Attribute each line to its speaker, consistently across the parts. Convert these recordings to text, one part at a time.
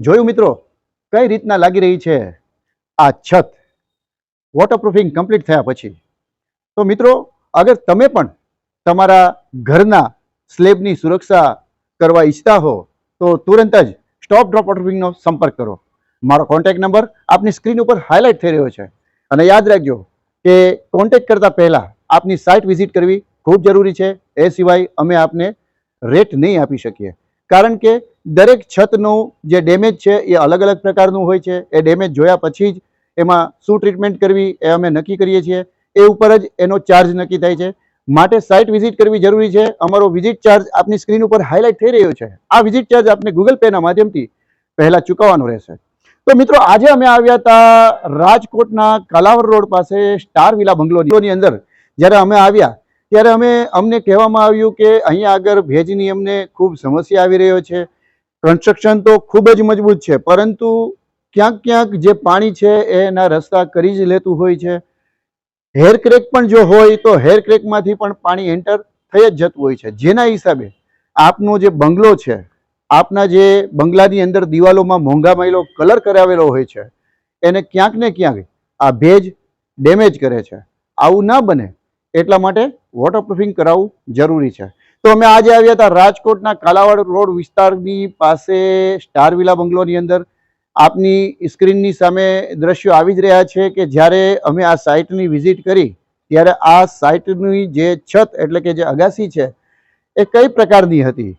Speaker 1: જોયું મિત્રો, કઈ રીતના લાગી રહી છે આ છત? વોટરપ્રૂફિંગ કમ્પ્લીટ થયા પછી. તો મિત્રો, અગર તમે પણ તમારા ઘરના સ્લેબની સુરક્ષા કરવા ઈચ્છતા હો, તો તુરંત જ સ્ટોપ ડ્રોપ વોટરપ્રૂફિંગનો સંપર્ક કરો. મારો કોન્ટેક્ટ નંબર આપની સ્ક્રીન ઉપર હાઇલાઇટ થઈ રહ્યો છે. અને યાદ રાખજો કે કોન્ટેક્ટ કરતાં પહેલાં આપની સાઇટ વિઝિટ કરવી ખૂબ જરૂરી છે. એ સિવાય અમે આપને રેટ નહીં આપી શકીએ. કારણ કે દરેક છતનું જે ડેમેજ છે એ અલગ અલગ પ્રકારનું હોય છે. એ ડેમેજ જોયા પછી જ એમાં શું ટ્રીટમેન્ટ કરવી એ અમે નક્કી કરીએ છીએ. એ ઉપર જ એનો ચાર્જ નક્કી થાય છે. માટે સાઇટ વિઝિટ કરવી જરૂરી છે. અમારો વિઝિટ ચાર્જ આપની સ્ક્રીન ઉપર હાઇલાઇટ થઈ રહ્યો છે. આ વિઝિટ ચાર્જ આપને ગૂગલ પેના માધ્યમથી પહેલાં ચૂકવવાનો રહેશે. તો મિત્રો, આજે અમે આવ્યા હતા રાજકોટના કાલાવર રોડ પાસે સ્ટાર વિલા બંગલોની અંદર જ્યારે અમે આવ્યા ત્યારે અમે, અમને કહેવામાં આવ્યું કે અહીંયા આગળ ભેજની અમને ખૂબ સમસ્યા આવી રહ્યો છે. કન્સ્ટ્રક્શન તો ખૂબ જ મજબૂત છે, પરંતુ ક્યાંક ક્યાંક જે પાણી છે એના રસ્તા કરી જ લેતું હોય છે. હેર ક્રેક પણ જો હોય તો હેર ક્રેકમાંથી પણ પાણી એન્ટર થઈ જ જતું હોય છે. જેના હિસાબે આપનો જે બંગલો છે, આપના જે બંગલાની અંદર દિવાલોમાં મોંઘા માયલો કલર કરાવેલો હોય છે, એને ક્યાંક ને ક્યાંક આ ભેજ ડેમેજ કરે છે. આવું ના બને. એટલા માટે વોટરપ્રૂફિંગ કરાવવું જરૂરી છે. તો અમે આજે આવ્યા હતા રાજકોટના કાલાવાડ રોડ વિસ્તારની પાસે સ્ટાર વિલા બંગલોની અંદર. આપની સ્ક્રીનની સામે દ્રશ્યો આવી જ રહ્યા છે કે જ્યારે અમે આ સાઇટની વિઝિટ કરી, ત્યારે આ સાઇટની જે છત એટલે કે જે અગાસી છે, એ કઈ પ્રકારની હતી?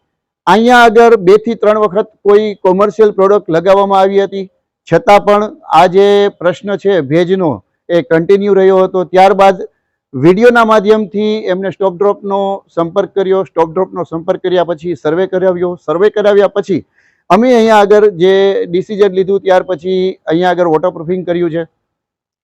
Speaker 1: અહીંયા આગળ બેથી ત્રણ વખત કોઈ કોમર્શિયલ પ્રોડક્ટ લગાવવામાં આવી હતી. છતાં પણ આ જે પ્રશ્ન છે ભેજનો, એ કન્ટિન્યુ રહ્યો હતો. ત્યારબાદ વિડીયોના માધ્યમથી એમને સ્ટોપ ડ્રોપનો સંપર્ક કર્યો. સ્ટોપ ડ્રોપનો સંપર્ક કર્યા પછી સર્વે કરાવ્યો. સર્વે કરાવ્યા પછી અમે અહીંયા આગળ જે ડિસિઝન લીધું ત્યાર પછી અહીંયા આગળ વોટરપ્રૂફિંગ કર્યું છે.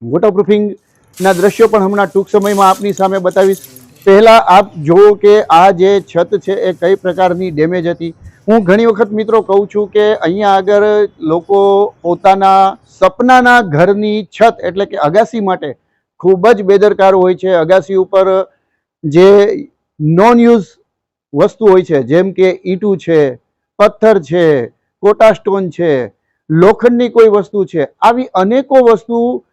Speaker 1: વોટરપ્રૂફિંગના દ્રશ્યો પણ હમણાં ટૂંક સમયમાં આપની સામે બતાવીશ. પહેલાં આપ જુઓ કે આ જે છત છે એ કઈ પ્રકારની ડેમેજ હતી. હું ઘણી વખત મિત્રો કહું છું કે અહીંયા આગળ લોકો પોતાના સપનાના ઘરની છત એટલે કે અગાસી માટે ખૂબ જ બેદરકાર હોય છે. અગાસી ઉપર જે નોન યુઝ વસ્તુ હોય છે, જેમ કે ઈટું છે, પથ્થર છે, કોટા સ્ટોન છે, લોખંડની કોઈ વસ્તુ છે, આવી અનેકો વસ્તુ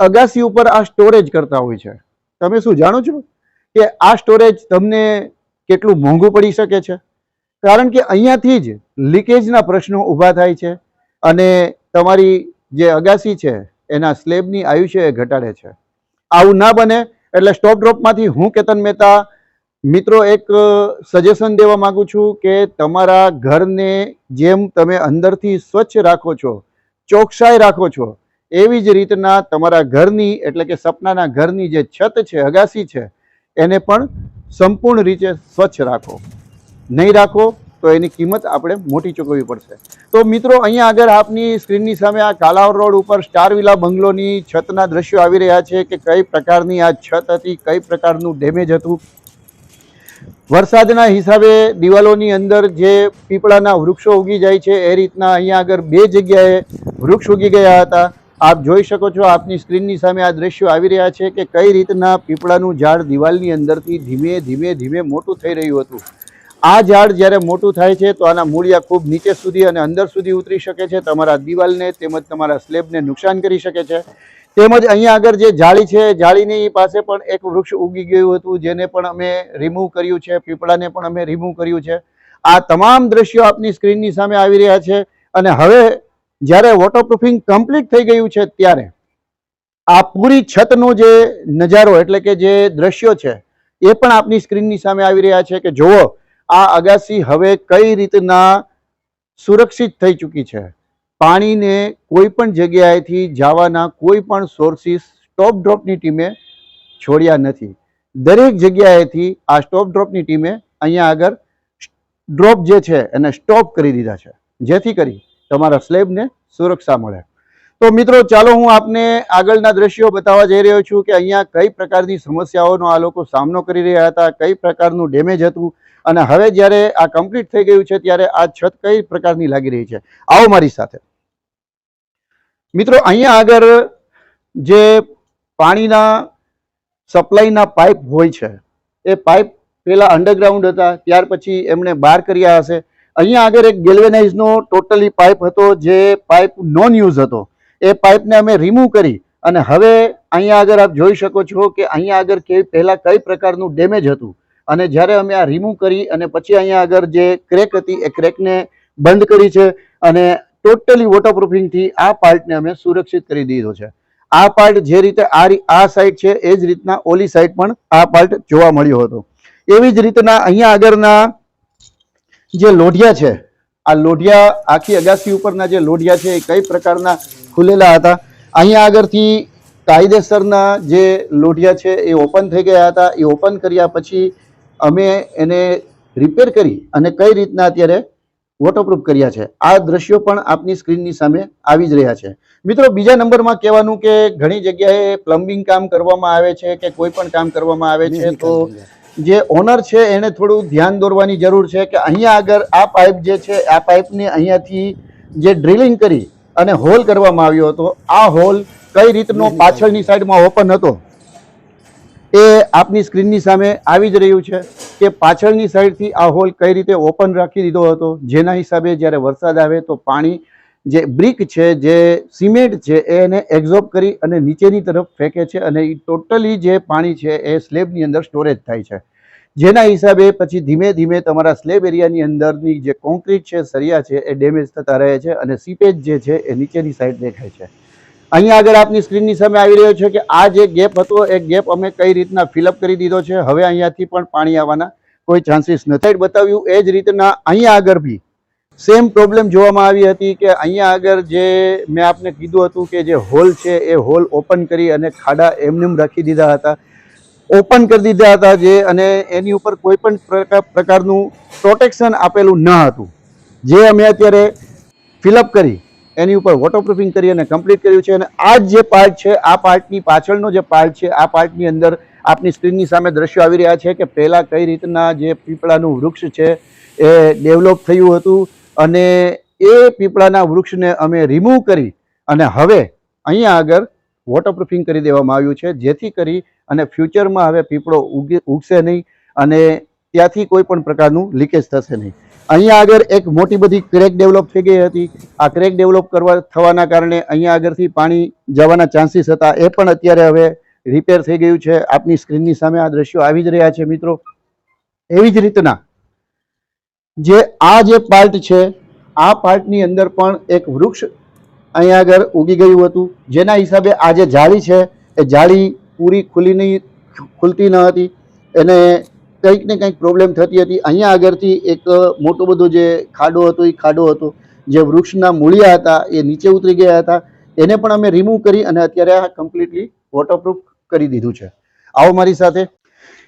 Speaker 1: અગાસી ઉપર આ સ્ટોરેજ કરતા હોય છે. તમે શું જાણો છો કે આ સ્ટોરેજ તમને કેટલું મોંઘું પડી શકે છે? કારણ કે અહીંયાથી જ લીકેજના પ્રશ્નો ઊભા થાય છે અને તમારી જે અગાસી છે, એના સ્લેબની આયુષ્ય એ ઘટાડે છે. આવું ના બને, એટલે સ્ટોપ ડ્રોપમાંથી હું કેતન મહેતા, મિત્રો એક સજેશન દેવા માંગુ છું કે તમારા ઘરને જેમ તમે અંદરથી સ્વચ્છ રાખો છો, ચોકસાઈ રાખો છો, એવી જ રીતના તમારા ઘરની, એટલે કે સપનાના ઘરની જે છત છે, અગાસી છે, એને પણ સંપૂર્ણ રીતે સ્વચ્છ રાખો. નહીં રાખો તો એની કિંમત આપણે મોટી ચૂકવવી પડશે. તો મિત્રો, અહીંયા આગળ આપની સ્ક્રીનની સામે આ કાલાવર રોડ ઉપર સ્ટાર વિલા બંગલોની છતના દ્રશ્યો આવી રહ્યા છે કે કઈ પ્રકારની આ છત હતી, કઈ પ્રકારનું ડેમેજ હતું. વરસાદના હિસાબે દિવાલોની અંદર જે પીપળાના વૃક્ષો ઉગી જાય છે, એ રીતના અહીંયા આગળ બે જગ્યાએ વૃક્ષ ઉગી ગયા હતા. આપ જોઈ શકો છો, આપની સ્ક્રીનની સામે આ દ્રશ્યો આવી રહ્યા છે કે કઈ રીતના પીપળાનું ઝાડ દિવાલની અંદરથી ધીમે ધીમે ધીમે મોટું થઈ રહ્યું હતું. આ ઝાડ જ્યારે મોટું થાય છે તો આના મૂળિયા ખૂબ નીચે સુધી અને અંદર સુધી ઉતરી શકે છે. તમારા દિવાલને તેમજ તમારા સ્લેબને નુકસાન કરી શકે છે. તેમજ અહીંયા આગળ જે જાળી છે, જાળીની પાસે પણ એક વૃક્ષ ઉગી ગયું હતું, જેને પણ અમે રિમૂવ કર્યું છે, પીપળાને પણ અમે રિમૂવ કર્યું છે. આ તમામ દ્રશ્યો આપની સ્ક્રીનની સામે આવી રહ્યા છે અને હવે જ્યારે વોટરપ્રૂફિંગ કમ્પ્લીટ થઈ ગયું છે ત્યારે આ પૂરી છતનો જે નજારો એટલે કે જે દ્રશ્યો છે એ પણ આપની સ્ક્રીનની સામે આવી રહ્યા છે કે જુઓ આ અગાસી હવે કઈ રીતના સુરક્ષિત થઈ ચૂકી છે? પાણીને કોઈ પણ જગ્યાએથી જવાના કોઈ પણ સોર્સિસ સ્ટોપ ડ્રોપની ટીમે છોડ્યા નથી. દરેક જગ્યાએથી આ સ્ટોપ ડ્રોપની ટીમે અહીંયા આગળ ડ્રોપ જે છે એને સ્ટોપ કરી દીધા છે. જેથી કરી તમારા સ્લેબને સુરક્ષા મળે. તો મિત્રો, ચાલો હું આપને આગળના દ્રશ્યો બતાવવા જઈ રહ્યો છું કે અહીંયા કઈ પ્રકારની સમસ્યાઓનો આ લોકો સામનો કરી રહ્યા હતા, કઈ પ્રકારનું ડેમેજ હતું અને હવે જ્યારે આ કમ્પ્લીટ થઈ ગયું છે, ત્યારે આ છત કઈ પ્રકારની લાગી રહી છે? આવો મારી સાથે. મિત્રો, અહીંયા આગળ જે પાણીના સપ્લાયના પાઇપ હોય છે, એ પાઇપ પહેલાં અંડરગ્રાઉન્ડ હતા, ત્યાર પછી એમણે બહાર કર્યા હશે. અહીંયા આગળ એક ગેલ્વેનાઇઝનો ટોટલી પાઇપ હતો, જે પાઇપ નોન યુઝ હતો. એ પાઇપને અમે રિમૂવ કરી અને હવે અહીંયા આગળ આપ જોઈ શકો છો કે અહીંયા આગળ કેવી પહેલાં કઈ પ્રકારનું ડેમેજ હતું. અને જ્યારે અમે આ રિમૂવ કરી અને પછી અહીંયા આગળ જે ક્રેક હતી, એ ક્રેકને બંધ કરી છે અને ટોટલી વોટરપ્રૂફિંગથી આ પાર્ટને અમે સુરક્ષિત કરી દીધો છે. આ પાર્ટ જે રીતે આ આ સાઈડ છે, એ જ રીતના ઓલી સાઈડ પણ આ પાર્ટ જોવા મળ્યો હતો. એવી જ રીતના અહીંયા આગળના જે લોઢિયા છે, આ લોઢિયા આખી અગાસી ઉપરના જે લોઢિયા છે, એ કઈ પ્રકારના ખુલેલા હતા? અહીંયા આગળથી કાયદેસરના જે લોઢિયા છે, એ ઓપન થઈ ગયા હતા. એ ઓપન કર્યા પછી અમે એને રિપેર કરી અને કઈ રીતના અત્યારે વોટરપ્રૂફ કર્યા છે. આ દ્રશ્યો પણ આપની સ્ક્રીનની સામે આવી જ રહ્યા છે. મિત્રો બીજા નંબરમાં કહેવાનું કે ઘણી જગ્યાએ પ્લમ્બિંગ કામ કરવામાં આવે છે કે કોઈ પણ કામ કરવામાં આવે છે તો જે ઓનર છે એને થોડું ધ્યાન દોરવાની જરૂર છે કે અહીંયા આગળ આ પાઇપ જે છે આ પાઇપને અહીંયાથી જે ડ્રિલિંગ કરી અને હોલ કરવામાં આવ્યો હતો આ હોલ કઈ રીતનો પાછળની સાઈડમાં ઓપન હતો? એ આપની સ્ક્રીનની સામે આવી જ રહ્યું છે કે પાછળની સાઈડથી આ હોલ કઈ રીતે ઓપન રાખી દીધો હતો? જેના હિસાબે જ્યારે વરસાદ આવે તો પાણી જે બ્રિક છે, જે સિમેન્ટ છે એને એબ્ઝોર્બ કરી અને નીચેની તરફ ફેંકે છે અને એ ટોટલી જે પાણી છે એ સ્લેબની અંદર સ્ટોરેજ થાય છે. જેના હિસાબે પછી ધીમે ધીમે તમારા સ્લેબ એરિયાની અંદરની જે કોન્ક્રીટ છે સરિયા છે, એ ડેમેજ થતા રહે છે અને સીપેજ જે છે એ નીચેની સાઈડ દેખાય છે. અહીંયા આગળ આપની સ્ક્રીનની સામે આવી રહ્યો છે કે આ જે ગેપ હતો, એ ગેપ અમે કઈ રીતના ફિલઅપ કરી દીધો છે? હવે અહીંયાથી પણ પાણી આવવાના કોઈ ચાન્સીસ નથી. બતાવ્યું એ જ રીતના અહીંયા આગળ બી સેમ પ્રોબ્લેમ જોવામાં આવી હતી કે અહીંયા આગળ જે મેં આપને કીધું હતું કે જે હોલ છે, એ હોલ ઓપન કરી અને ખાડા એમનેમ રાખી દીધા હતા. ઓપન કરી દીધા હતા જે અને એની ઉપર કોઈ પણ પ્રકાર, પ્રકારનું પ્રોટેક્શન આપેલું ન હતું. જે અમે અત્યારે ફિલઅપ કરી એની ઉપર વોટરપ્રૂફિંગ કરી અને કમ્પ્લીટ કર્યું છે. અને આ જે પાર્ટ છે, આ પાર્ટની પાછળનો જે પાર્ટ છે, આ પાર્ટની અંદર આપની સ્ક્રીનની સામે દ્રશ્યો આવી રહ્યા છે કે પહેલાં કઈ રીતના જે પીપળાનું વૃક્ષ છે એ ડેવલપ થયું હતું અને એ પીપળાના વૃક્ષને અમે રિમૂવ કરી અને હવે અહીંયા આગળ વોટરપ્રૂફિંગ કરી દેવામાં આવ્યું છે. જેથી કરી અને ફ્યુચરમાં હવે પીપળો ઉગે, ઉગશે નહીં અને ત્યાંથી કોઈ પણ પ્રકારનું લીકેજ થશે નહીં. અહીંયા આગળ એક મોટી બધી ક્રેક ડેવલપ થઈ ગઈ હતી. આ ક્રેક ડેવલપ કરવા થવાના કારણે અહીંયા આગળથી પાણી જવાના ચાન્સીસ હતા. એ પણ અત્યારે હવે રિપેર થઈ ગયું છે. આપની સ્ક્રીનની સામે આ દ્રશ્યો આવી જ રહ્યા છે મિત્રો. એવી જ રીતના જે આ જે પાર્ટ છે, આ પાર્ટની અંદર પણ એક વૃક્ષ અહીંયા આગળ ઉગી ગયું હતું. જેના હિસાબે આ જે જાળી છે, એ જાળી પૂરી ખુલી નહીં ખુલતી ન હતી. એને કંઈક ને કંઈક પ્રોબ્લેમ થતી હતી. અહીંયા આગળથી એક મોટો બધો જે ખાડો હતો, એ ખાડો હતો, જે વૃક્ષના મૂળિયા હતા, એ નીચે ઉતરી ગયા હતા. એને પણ અમે રિમૂવ કરી અને અત્યારે આ કમ્પ્લીટલી વોટરપ્રૂફ કરી દીધું છે. આવો મારી સાથે.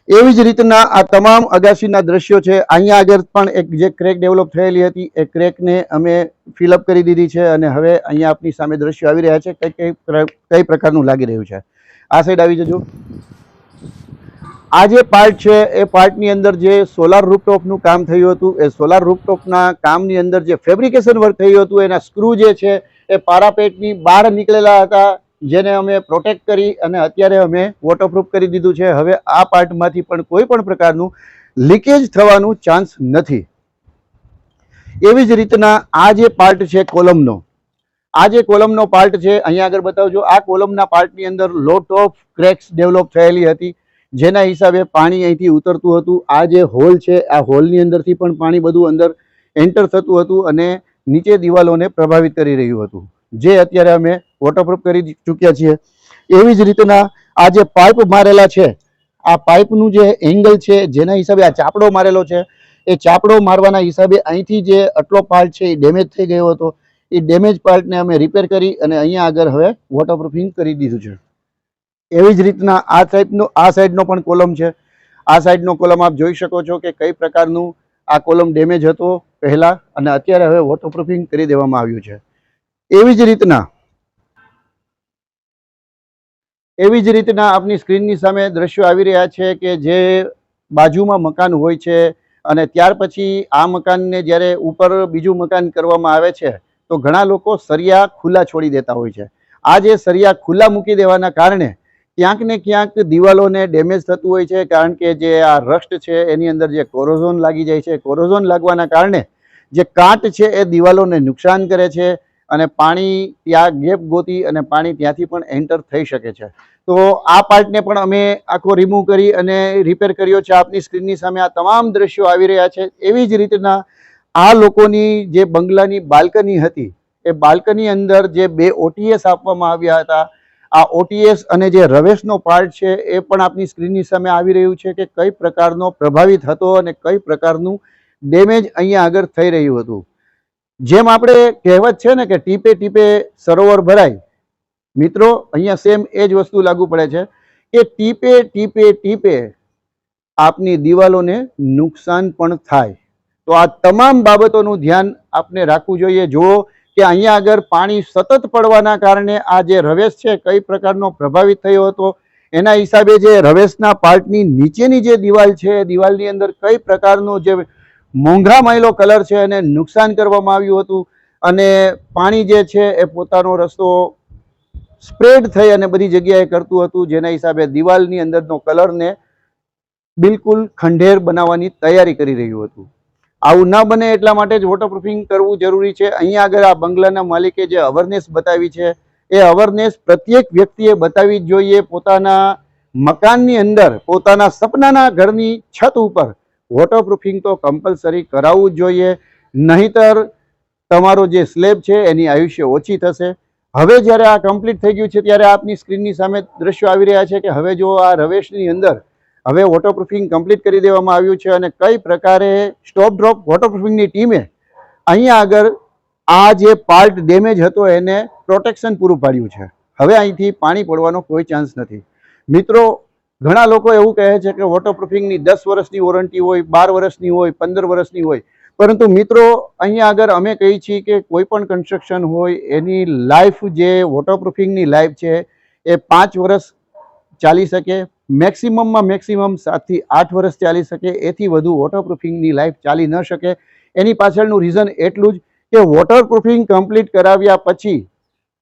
Speaker 1: એવી જ રીતના આ તમામ અગાસીના દ્રશ્યો છે. અહીંયા આગળ પણ એક જે ક્રેક ડેવલપ થયેલી હતી, એ ક્રેકને અમે ફિલઅપ કરી દીધી છે અને હવે અહીંયા આપની સામે દ્રશ્યો આવી રહ્યા છે. કઈ કઈ કઈ પ્રકારનું લાગી રહ્યું છે? આ સાઈડ આવી જજો. આ જે પાર્ટ છે, એ પાર્ટની અંદર જે સોલાર રૂપટોપનું કામ થયું હતું, એ સોલાર રૂપટોપના કામની અંદર જે ફેબ્રિકેશન વર્ક થયું હતું, એના સ્ક્રૂ જે છે, એ પારાપેટની બહાર નીકળેલા હતા, જેને અમે પ્રોટેક્ટ કરી અને અત્યારે અમે વોટરપ્રૂફ કરી દીધું છે. હવે આ પાર્ટમાંથી પણ કોઈ પણ પ્રકારનું લીકેજ થવાનું ચાન્સ નથી. એવી જ રીતના આ જે પાર્ટ છે કોલમનો, આ જે કોલમનો પાર્ટ છે, અહીંયા આગળ બતાવજો, આ કોલમના પાર્ટની અંદર લોટ ઓફ ક્રેક્સ ડેવલપ થયેલી હતી. જેના હિસાબે પાણી અહીંથી ઉતરતું હતું. આ જે હોલ છે, આ હોલની અંદરથી પણ પાણી બધું અંદર એન્ટર થતું હતું અને નીચે દિવાલોને પ્રભાવિત કરી રહ્યું હતું. જે અત્યારે અમે વોટરપ્રૂફ કરી ચૂક્યા છીએ. એવી જ રીતના આ જે પાઇપ મારેલા છે, આ પાઇપનું જે એંગલ છે, જેના હિસાબે આ ચાપડો મારેલો છે, એ ચાપડો મારવાના હિસાબે અહીંથી જે આટલો પાર્ટ છે એ ડેમેજ થઈ ગયો હતો. એ ડેમેજ પાર્ટને અમે રિપેર કરી અને અહીંયા આગળ હવે વોટરપ્રૂફિંગ કરી દીધું છે. એવી જ રીતના આ ટાઈપનો આ સાઈડનો પણ કોલમ છે. આ સાઈડનો કોલમ આપ જોઈ શકો છો કે કઈ પ્રકારનું આ કોલમ ડેમેજ હતો પહેલાં અને અત્યારે હવે વોટરપ્રૂફિંગ કરી દેવામાં આવ્યું છે. એવી જ રીતના, એવી જ રીતના આપની સ્ક્રીનની સામે દ્રશ્યો આવી રહ્યા છે કે જે બાજુમાં મકાન હોય છે અને ત્યાર પછી આ મકાનને જ્યારે ઉપર બીજું મકાન કરવામાં આવે છે, તો ઘણા લોકો સરિયા ખુલ્લા છોડી દેતા હોય છે. આ જે સરિયા ખુલ્લા મૂકી દેવાના કારણે ક્યાંક ને ક્યાંક દિવાલોને ડેમેજ થતું હોય છે, કારણ કે જે આ રસ્ટ છે, એની અંદર જે કોરોઝોન લાગી જાય છે. કોરોઝોન લાગવાના કારણે જે કાંટ છે, એ દિવાલોને નુકસાન કરે છે અને પાણી ત્યાં ગેપ ગોતી અને પાણી ત્યાંથી પણ એન્ટર થઈ શકે છે. તો આ પાર્ટને પણ અમે આખો રિમૂવ કરી અને રિપેર કર્યો છે. આપની સ્ક્રીનની સામે આ તમામ દ્રશ્યો આવી રહ્યા છે. એવી જ રીતના આ લોકોની જે બંગલાની બાલ્કની હતી, એ બાલ્કની અંદર જે બે ઓટીએસ આપવામાં આવ્યા હતા આ ઓટીએસ અને જે રવેશનો પાર્ટ છે એ પણ આપની સ્ક્રીનની સામે આવી રહ્યું છે કે કઈ પ્રકારનો પ્રભાવિત હતો અને કઈ પ્રકારનું ડેમેજ અહીંયા આગળ થઈ રહ્યું હતું. જેમ આપણે કહેવત છે ને કે ટીપે ટીપે સરોવર ભરાય, મિત્રો, અહીંયા સેમ એ જ વસ્તુ લાગુ પડે છે કે ટીપે ટીપે ટીપે આપની દિવાલોને નુકસાન પણ થાય. તો આ તમામ બાબતોનું ધ્યાન આપને રાખવું જોઈએ. જુઓ કે અહીંયા આગળ પાણી સતત પડવાના કારણે આ જે રવેશ છે કઈ પ્રકારનો પ્રભાવિત થયો હતો? એના હિસાબે જે રવેશના પાર્ટની નીચેની જે દિવાલ છે, એ દિવાલની અંદર કઈ પ્રકારનો જે મોંઘા માયલો કલર છે એને નુકસાન કરવામાં આવ્યું હતું? અને પાણી જે છે એ પોતાનો રસ્તો સ્પ્રેડ થઈ અને બધી જગ્યાએ કરતું હતું, જેના હિસાબે દિવાલની અંદરનો કલરને બિલકુલ ખંડેર બનાવવાની તૈયારી કરી રહ્યું હતું. આવું ન બને એટલા માટે જ વોટરપ્રૂફિંગ કરવું જરૂરી છે. અહીંયા આગળ આ બંગલાના માલિકે જે અવેરનેસ બતાવી છે, એ અવેરનેસ પ્રત્યેક વ્યક્તિએ બતાવી જ જોઈએ. પોતાના મકાનની અંદર, પોતાના સપનાના ઘરની છત ઉપર વોટરપ્રૂફિંગ તો કમ્પલસરી કરાવવું જ જોઈએ. નહીતર તમારો જે સ્લેબ છે, એની આયુષ્ય ઓછી થશે. હવે જ્યારે આ કમ્પ્લીટ થઈ ગયું છે, ત્યારે આપની સ્ક્રીનની સામે દ્રશ્યો આવી રહ્યા છે કે હવે જો આ રવેશની અંદર હવે વોટરપ્રૂફિંગ કમ્પ્લીટ કરી દેવામાં આવ્યું છે અને કઈ પ્રકારે સ્ટોપ ડ્રોપ વોટરપ્રૂફિંગની ટીમે અહીંયા આગળ આ જે પાર્ટ ડેમેજ હતો એને પ્રોટેક્શન પૂરું પાડ્યું છે. હવે અહીંથી પાણી પડવાનો કોઈ ચાન્સ નથી. મિત્રો, ઘણા લોકો એવું કહે છે કે વોટરપ્રૂફિંગની દસ વર્ષની વોરંટી હોય, બાર વર્ષની હોય, પંદર વર્ષની હોય. પરંતુ મિત્રો, અહીંયા આગળ અમે કહીએ છીએ કે કોઈ પણ કન્સ્ટ્રક્શન હોય, એની લાઈફ જે વોટરપ્રૂફિંગની લાઈફ છે, એ પાંચ વર્ષ ચાલી શકે, મેક્સિમમમાં મેક્સિમમ સાતથી આઠ વર્ષ ચાલી શકે, એથી વધુ વોટરપ્રૂફિંગની લાઈફ ચાલી ન શકે. એની પાછળનું રીઝન એટલું જ કે વોટરપ્રૂફિંગ કમ્પ્લીટ કરાવ્યા પછી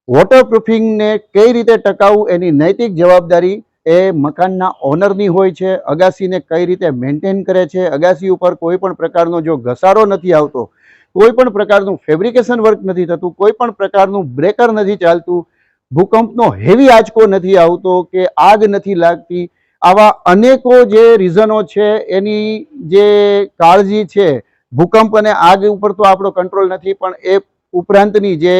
Speaker 1: વોટરપ્રૂફિંગને કઈ રીતે ટકાવવું એની નૈતિક જવાબદારી એ મકાનના ઓનરની હોય છે, અગાસીને કઈ રીતે મેન્ટેન કરે છે, અગાસી ઉપર કોઈ પણ પ્રકારનો જો ઘસારો નથી આવતો, કોઈ પણ પ્રકારનું ફેબ્રિકેશન વર્ક નથી થતું, કોઈ પણ પ્રકારનું બ્રેકર નથી ચાલતું ભૂકંપનો હેવી આંચકો નથી આવતો કે આગ નથી લાગતી. આવા અનેકો જે રીઝનો છે, એની જે કાળજી છે, ભૂકંપ અને આગ ઉપર તો આપણો કંટ્રોલ નથી, પણ એ ઉપરાંતની જે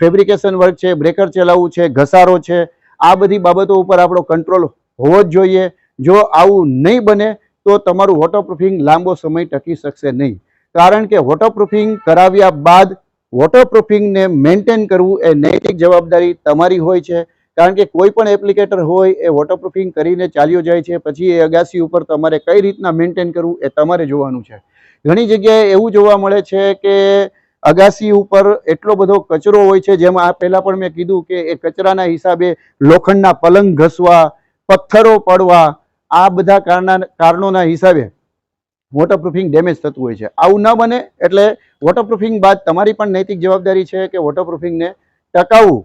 Speaker 1: ફેબ્રિકેશન વર્ક છે બ્રેકર ચલાવવું છે, ઘસારો છે, આ બધી બાબતો ઉપર આપણો કંટ્રોલ હોવો જ જોઈએ. જો આવું નહીં બને, તો તમારું વોટરપ્રૂફિંગ લાંબો સમય ટકી શકશે નહીં. કારણ કે વોટરપ્રૂફિંગ કરાવ્યા બાદ વોટરપ્રૂફિંગને મેન્ટેન કરવું એ નૈતિક જવાબદારી તમારી હોય છે. કારણ કે કોઈ પણ એપ્લિકેટર હોય એ વોટરપ્રૂફિંગ કરીને ચાલ્યો જાય છે, પછી એ અગાસી ઉપર તમારે કઈ રીતના મેન્ટેન કરવું એ તમારે જોવાનું છે. ઘણી જગ્યાએ એવું જોવા મળે છે કે અગાસી ઉપર એટલો બધો કચરો હોય છે, જેમાં આ પહેલાં પણ મેં કીધું કે એ કચરાના હિસાબે લોખંડના પલંગ ઘસવા, પથ્થરો પડવા, આ બધા કારણના હિસાબે વોટરપ્રૂફિંગ ડેમેજ થતું હોય છે. આવું ન બને એટલે વોટરપ્રૂફિંગ બાદ તમારી પણ નૈતિક જવાબદારી છે કે વોટરપ્રૂફિંગને ટકાવવું.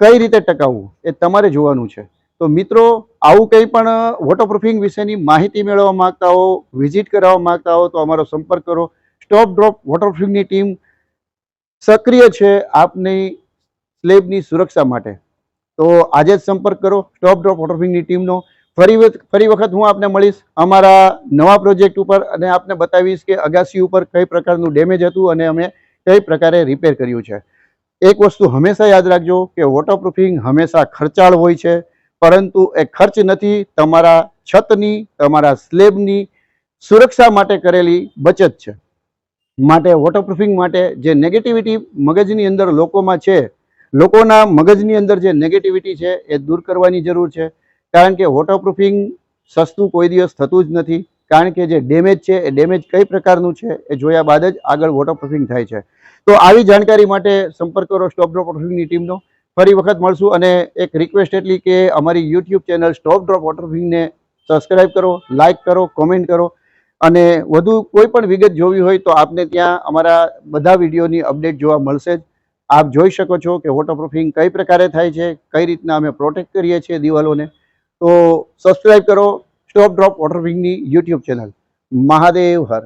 Speaker 1: કઈ રીતે ટકાવવું? એ તમારે જોવાનું છે. તો મિત્રો, આવું કંઈ પણ વોટરપ્રૂફિંગ વિશેની માહિતી મેળવવા માગતા હો વિઝિટ કરાવવા માગતા હો, તો અમારો સંપર્ક કરો. સ્ટોપ ડ્રોપ વોટરપ્રૂફિંગની ટીમ સક્રિય છે આપની સ્લેબની સુરક્ષા માટે. તો આજે જ સંપર્ક કરો. સ્ટોપ ડ્રોપ વોટરપ્રૂફિંગની ટીમનો ફરી ફરી વખત હું આપને મળીશ અમારા નવા પ્રોજેક્ટ ઉપર અને આપને બતાવીશ કે અગાસી ઉપર કઈ પ્રકારનું ડેમેજ હતું અને અમે કઈ પ્રકારે રિપેર કર્યું છે. એક વસ્તુ હંમેશા યાદ રાખજો કે વોટરપ્રૂફિંગ હંમેશા ખર્ચાળ હોય છે, પરંતુ એ ખર્ચ નથી તમારા છતની, તમારા સ્લેબની સુરક્ષા માટે કરેલી બચત છે. માટે વોટરપ્રૂફિંગ માટે જે નેગેટિવિટી મગજની અંદર લોકોમાં છે, લોકોના મગજની અંદર જે નેગેટિવિટી છે એ દૂર કરવાની જરૂર છે. કારણ કે વોટરપ્રૂફિંગ સસ્તું કોઈ દિવસ થતું જ નથી. કારણ કે જે ડેમેજ છે, એ ડેમેજ કઈ પ્રકારનું છે, એ જોયા બાદ જ આગળ વોટરપ્રૂફિંગ થાય છે. તો આવી જાણકારી માટે સંપર્ક કરો સ્ટોપ ડ્રોપ વોટરપ્રૂફિંગની ટીમનો. ફરી વખત મળશું અને એક રિક્વેસ્ટ એટલી કે અમારી યુટ્યુબ ચેનલ સ્ટોપ ડ્રોપ વોટરપ્રૂફિંગને સબસ્ક્રાઇબ કરો લાઇક કરો કોમેન્ટ કરો. અને વધુ કોઈ પણ વિગત જોવી હોય તો આપને ત્યાં અમારા બધા વિડીયોની અપડેટ જોવા મળશે જ. આપ જોઈ શકો છો કે વોટરપ્રૂફિંગ કઈ પ્રકારે થાય છે, કઈ રીતના અમે પ્રોટેક્ટ કરીએ છીએ દિવાલોને. તો સબસ્ક્રાઈબ કરો. સ્ટોપ ડ્રોપ વિંગની યુટ્યુબ ચેનલ મહાદેવ હર.